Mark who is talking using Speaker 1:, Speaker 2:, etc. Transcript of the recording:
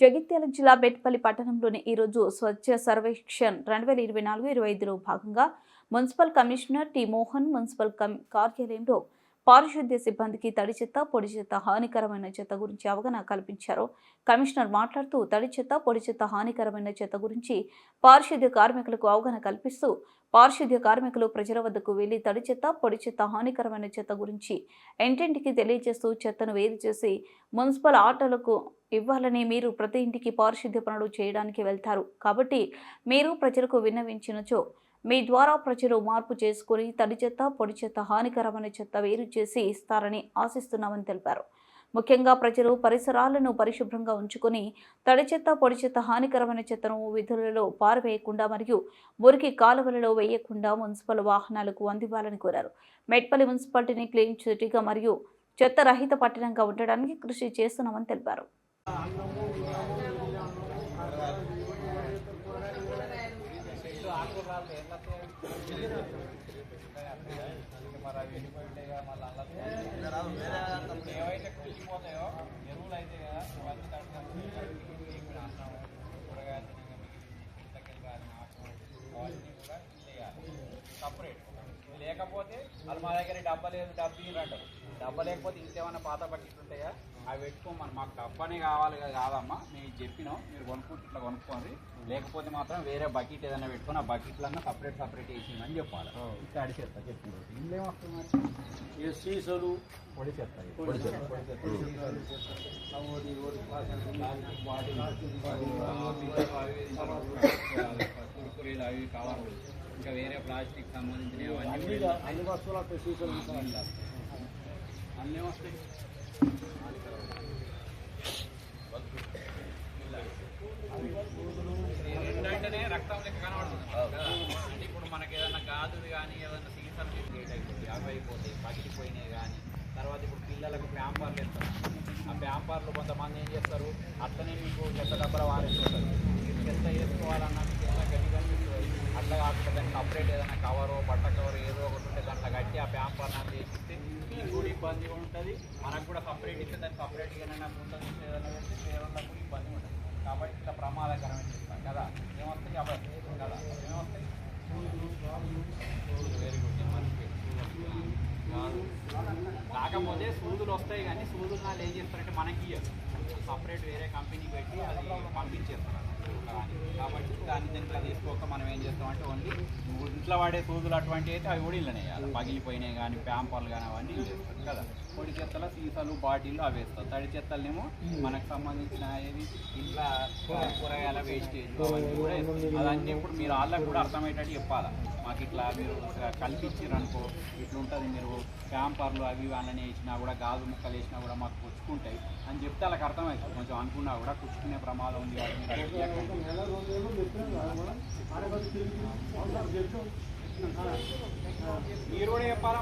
Speaker 1: జగిత్యాల జిల్లా బెట్పల్లి పట్టణంలోని ఈరోజు స్వచ్ఛ సర్వేక్షణ్ రెండు వేల ఇరవై నాలుగు ఇరవై ఐదులో భాగంగా municipal commissioner T Mohan municipal come కార్యాలయంలో పారిశుద్ధ్య సిబ్బందికి తడి చెత్త పొడి చెత్త హానికరమైన చెత్త గురించి అవగాహన కల్పించారు. కమిషనర్ మాట్లాడుతూ తడి చెత్త పొడి చెత్త హానికరమైన చెత్త గురించి పారిశుద్ధ్య కార్మికులకు అవగాహన కల్పిస్తూ పారిశుద్ధ్య కార్మికులు ప్రజల వద్దకు వెళ్ళి తడి చెత్త పొడి చెత్త హానికరమైన చెత్త గురించి ఇంటింటికి తెలియజేస్తూ చెత్తను వేరు చేసి మున్సిపల్ ఆటోలకు ఇవ్వాలని మీరు ప్రతి ఇంటికి పారిశుద్ధ్య పనులు చేయడానికి వెళ్తారు. కాబట్టి మీరు ప్రజలకు విన్నవించినచో మీ ద్వారా ప్రజలు మార్పు చేసుకుని తడి చెత్త పొడి చెత్త హానికరమైన చెత్త వేరు చేసి ఇస్తారని ఆశిస్తున్నామని తెలిపారు. ముఖ్యంగా ప్రజలు పరిసరాలను పరిశుభ్రంగా ఉంచుకొని తడి చెత్త పొడి చెత్త హానికరమైన చెత్తను విధులలో పారవేయకుండా మరియు మురికి కాలువలలో వేయకుండా మున్సిపల్ వాహనాలకు అందివ్వాలని కోరారు. మెట్పల్లి మున్సిపాలిటీని క్లీన్ సిటీగా మరియు చెత్త రహిత పట్టణంగా ఉండడానికి కృషి చేస్తున్నామని తెలిపారు.
Speaker 2: ఏవైతే కుళ్ళిపోతాయో ఎరువులు అయితే కదా ఇవన్నీ తట్టుకొని అన్నం కూరగాయలు పుస్తకాలు కానీ ఆకు అవన్నీ కూడా చేయాలి సపరేట్ లేకపోతే వాళ్ళు మా దగ్గర డబ్బా లేదు డబ్బు అంటారు డబ్బా లేకపోతే ఇంకేమైనా పాత బకెట్లు ఉంటాయా? అవి పెట్టుకోమని మాకు డబ్బానే కావాలి కదా కాదమ్మా. మేము చెప్పినాం. మీరు కొనుక్కుంటే ఇట్లా కొనుక్కోండి. లేకపోతే మాత్రం వేరే బకెట్ ఏదైనా పెట్టుకొని ఆ బకెట్లన్నా సపరేట్ సపరేట్ వేసిందని చెప్పాలి. ఇక్కడ చెత్త చెప్పింది ఇందులో ఏమొస్తుంది మరి?
Speaker 3: ఈ సీసలు?
Speaker 2: పొడి చెత్త ఇది.
Speaker 3: పొడి చెత్త.
Speaker 2: అవి, ఇంకా వేరే ప్లాస్టిక్ సంబంధించినవి అవన్నీ
Speaker 3: అన్ని
Speaker 2: కూడా
Speaker 3: అన్ని వస్తువులు వస్తాయి సీసలు.
Speaker 2: అన్నీ వస్తాయి ఏంటంటేనే రక్తం లెక్క కనబడుతుంది. అంటే ఇప్పుడు మనకి ఏదైనా గాజులు కానీ ఏదైనా సీసాలు లేట్ అయిపోతాయి అవి అయిపోతాయి పగిలిపోయినాయి కానీ తర్వాత ఇప్పుడు పిల్లలకు ప్యాంపర్లు ఇస్తారు ఆ ప్యాంపర్లు కొంతమంది ఏం చేస్తారు? అట్లనే మీకు చెత్త డబ్బల వారేస్తుంటారు మీరు చెత్త వేసుకోవాలన్నా మీకు ఏదైనా గట్టి కనిపిస్తుంది. అట్లా కాకుండా దానికి సపరేట్ ఏదైనా కవరు బట్ట కవర్ ఏదో ఒకటి ఉంటే దాంట్లో కట్టి ఆ ప్యాంపర్ అనేది వేసిస్తే మీకు ఇబ్బందిగా ఉంటుంది. మనకు కూడా సపరేట్ ఇస్తే దాన్ని సపరేట్గా ఏదైనా ఉంటుంది ఏదైనా పేదలకు ఇబ్బంది ఉంటుంది. కాబట్టి ఇట్లా ప్రమాదకరమైన చెప్తాం కదా. ఏమొస్తాయి? అబ్బాయి కదా? ఏమొస్తాయి? వెరీ గుడ్ మంచి కాకపోతే సూదులు వస్తాయి కానీ సూదులు నాలు ఏం చేస్తారంటే మనకి సపరేట్ వేరే కంపెనీకి పెట్టి అది పంపించేస్తున్నారు కాబట్టి దాన్ని దీంట్లో తీసుకోక మనం ఏం చేస్తామంటే ఓన్లీ ఇంట్లో వాడే సూదులు అటువంటివి అయితే అవి కూడా ఇళ్ళనే పగిలిపోయినాయి కానీ ప్యాంపర్లు కానీ అవన్నీ చేస్తారు కదా. పొడి చెత్తల సీసాలు బాటిల్లు అవి వేస్తారు తడి చెత్తలనేమో మనకు సంబంధించిన ఏది? ఇంట్లో కూరగాయల వేస్టేజ్ అవన్నీ కూడా అదన్నీ ఇప్పుడు మీరు వాళ్ళకి కూడా అర్థమయ్యేటట్టు చెప్పాలి? మాకు ఇట్లా మీరు కల్పించారు అనుకో ఇట్లా ఉంటుంది మీరు ప్యాంపర్లు అవి అన్నీ వేసినా కూడా గాజు ముక్కలు వేసినా కూడా మాకు పుచ్చుకుంటాయి అని చెప్తే వాళ్ళకి అర్థమవుతుంది కొంచెం అనుకున్నా కూడా పుచ్చుకునే ప్రమాదం ఉంది మీరు కూడా చెప్పాలా?